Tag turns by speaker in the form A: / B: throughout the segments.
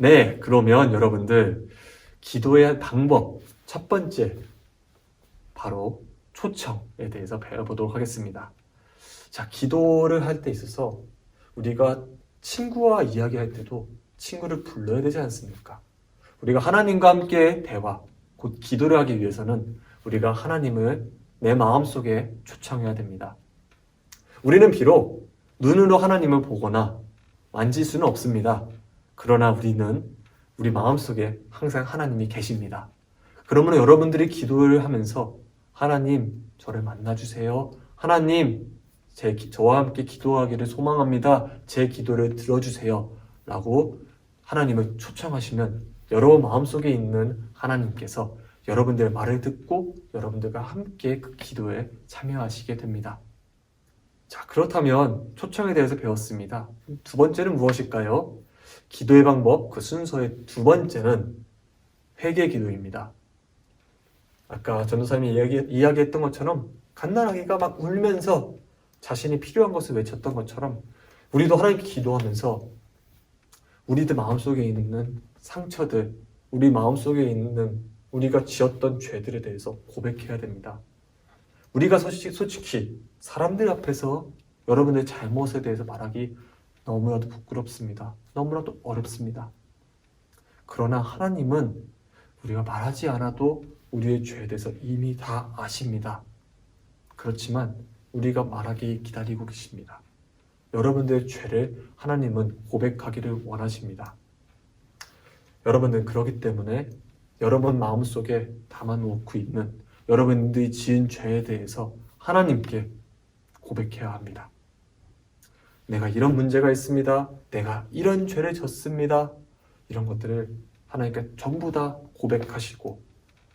A: 네, 그러면 여러분들 기도의 방법 첫 번째 바로 초청에 대해서 배워보도록 하겠습니다. 자, 기도를 할 때 있어서 우리가 친구와 이야기할 때도 친구를 불러야 되지 않습니까? 우리가 하나님과 함께 대화, 곧 기도를 하기 위해서는 우리가 하나님을 내 마음속에 초청해야 됩니다. 우리는 비록 눈으로 하나님을 보거나 만질 수는 없습니다. 그러나 우리는 우리 마음속에 항상 하나님이 계십니다. 그러므로 여러분들이 기도를 하면서 하나님 저를 만나주세요. 하나님 제 기- 저와 함께 기도하기를 소망합니다. 제 기도를 들어주세요. 라고 하나님을 초청하시면 여러분 마음속에 있는 하나님께서 여러분들의 말을 듣고 여러분들과 함께 그 기도에 참여하시게 됩니다. 자, 그렇다면 초청에 대해서 배웠습니다. 두 번째는 무엇일까요? 기도의 방법, 그 순서의 두 번째는 회개 기도입니다. 아까 전도사님이 이야기, 이야기했던 것처럼 갓난아기가 막 울면서 자신이 필요한 것을 외쳤던 것처럼 우리도 하나님께 기도하면서 우리들 마음속에 있는 상처들, 우리 마음속에 있는 우리가 지었던 죄들에 대해서 고백해야 됩니다. 우리가 솔직히, 솔직히 사람들 앞에서 여러분의 잘못에 대해서 말하기 너무나도 부끄럽습니다. 너무나도 어렵습니다. 그러나 하나님은 우리가 말하지 않아도 우리의 죄에 대해서 이미 다 아십니다. 그렇지만 우리가 말하기 기다리고 계십니다. 여러분들의 죄를 하나님은 고백하기를 원하십니다. 여러분들 그러기 때문에 여러분 마음속에 담아놓고 있는 여러분들이 지은 죄에 대해서 하나님께 고백해야 합니다. 내가 이런 문제가 있습니다. 내가 이런 죄를 졌습니다. 이런 것들을 하나님께 전부 다 고백하시고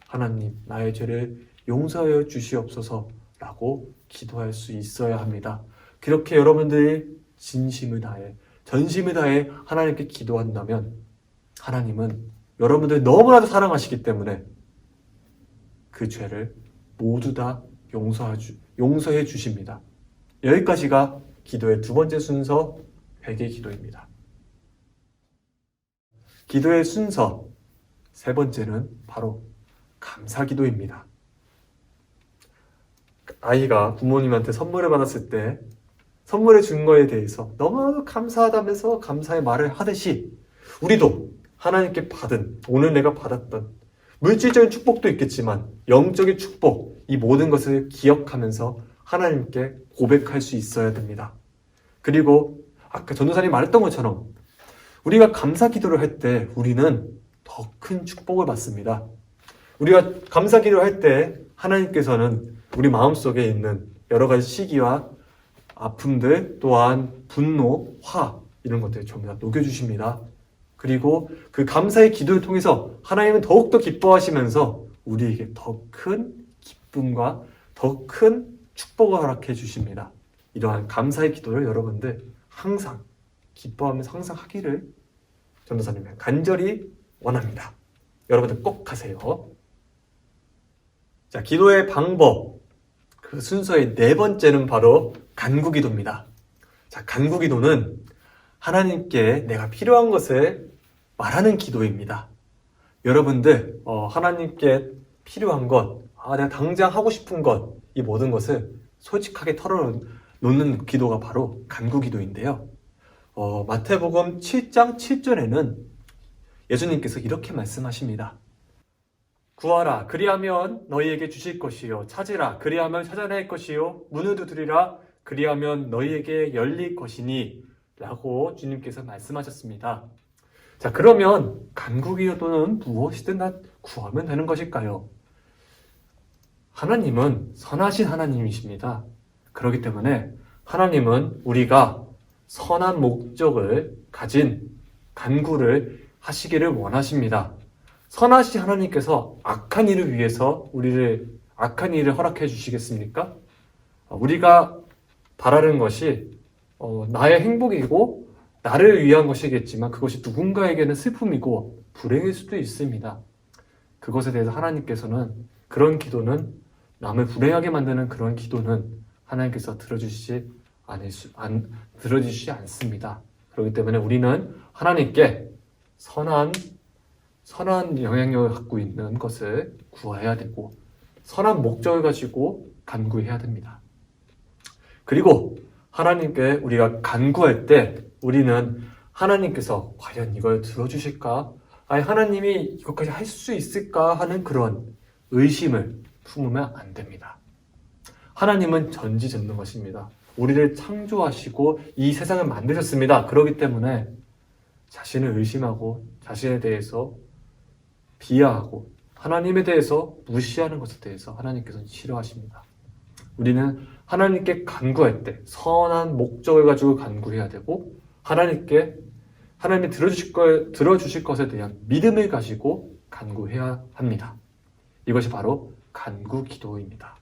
A: 하나님 나의 죄를 용서하여 주시옵소서라고 기도할 수 있어야 합니다. 그렇게 여러분들이 진심을 다해 전심을 다해 하나님께 기도한다면 하나님은 여러분들 너무나도 사랑하시기 때문에 그 죄를 모두 다 용서해, 주십니다. 여기까지가 기도의 두 번째 순서 회개 기도입니다. 기도의 순서 세 번째는 바로 감사 기도입니다. 아이가 부모님한테 선물을 받았을 때 선물을 준 거에 대해서 너무 감사하다면서 감사의 말을 하듯이 우리도 하나님께 받은 오늘 내가 받았던 물질적인 축복도 있겠지만 영적인 축복 이 모든 것을 기억하면서 하나님께 고백할 수 있어야 됩니다. 그리고 아까 전도사님 말했던 것처럼 우리가 감사 기도를 할 때 우리는 더 큰 축복을 받습니다. 우리가 감사 기도를 할 때 하나님께서는 우리 마음속에 있는 여러 가지 시기와 아픔들 또한 분노, 화 이런 것들을 전부 다 녹여주십니다. 그리고 그 감사의 기도를 통해서 하나님은 더욱더 기뻐하시면서 우리에게 더 큰 기쁨과 더 큰 축복을 허락해 주십니다. 이러한 감사의 기도를 여러분들 항상 기뻐하면서 항상 하기를 전도사님이 간절히 원합니다. 여러분들 꼭 하세요. 자, 기도의 방법. 그 순서의 네 번째는 바로 간구 기도입니다. 자, 간구 기도는 하나님께 내가 필요한 것을 말하는 기도입니다. 여러분들, 어, 하나님께 필요한 것, 아, 내가 당장 하고 싶은 것, 이 모든 것을 솔직하게 털어놓는 기도가 바로 간구 기도인데요. 어, 마태복음 7장 7절에는 예수님께서 이렇게 말씀하십니다. 구하라 그리하면 너희에게 주실 것이요 찾으라 그리하면 찾아낼 것이요 문을 두드리라 그리하면 너희에게 열릴 것이니 라고 주님께서 말씀하셨습니다. 자 그러면 간구기도는 무엇이든 다 구하면 되는 것일까요? 하나님은 선하신 하나님이십니다. 그렇기 때문에 하나님은 우리가 선한 목적을 가진 간구를 하시기를 원하십니다. 선하신 하나님께서 악한 일을 위해서 우리를 악한 일을 허락해 주시겠습니까? 우리가 바라는 것이 어, 나의 행복이고 나를 위한 것이겠지만 그것이 누군가에게는 슬픔이고 불행일 수도 있습니다. 그것에 대해서 하나님께서는 그런 기도는 남을 불행하게 만드는 그런 기도는 하나님께서 들어주시지 수, 안, 들어주시지 않습니다. 그렇기 때문에 우리는 하나님께 선한 선한 영향력을 갖고 있는 것을 구해야 되고 선한 목적을 가지고 간구해야 됩니다. 그리고 하나님께 우리가 간구할 때 우리는 하나님께서 과연 이걸 들어주실까? 아니 하나님이 이것까지 할 수 있을까 하는 그런 의심을 품으면 안 됩니다. 하나님은 전지전능하십니다. 우리를 창조하시고 이 세상을 만드셨습니다. 그렇기 때문에 자신을 의심하고 자신에 대해서 비하하고 하나님에 대해서 무시하는 것에 대해서 하나님께서는 싫어하십니다. 우리는 하나님께 간구할 때 선한 목적을 가지고 간구해야 되고 하나님께 하나님이 들어주실 걸 들어주실 것에 대한 믿음을 가지고 간구해야 합니다. 이것이 바로 간구 기도입니다.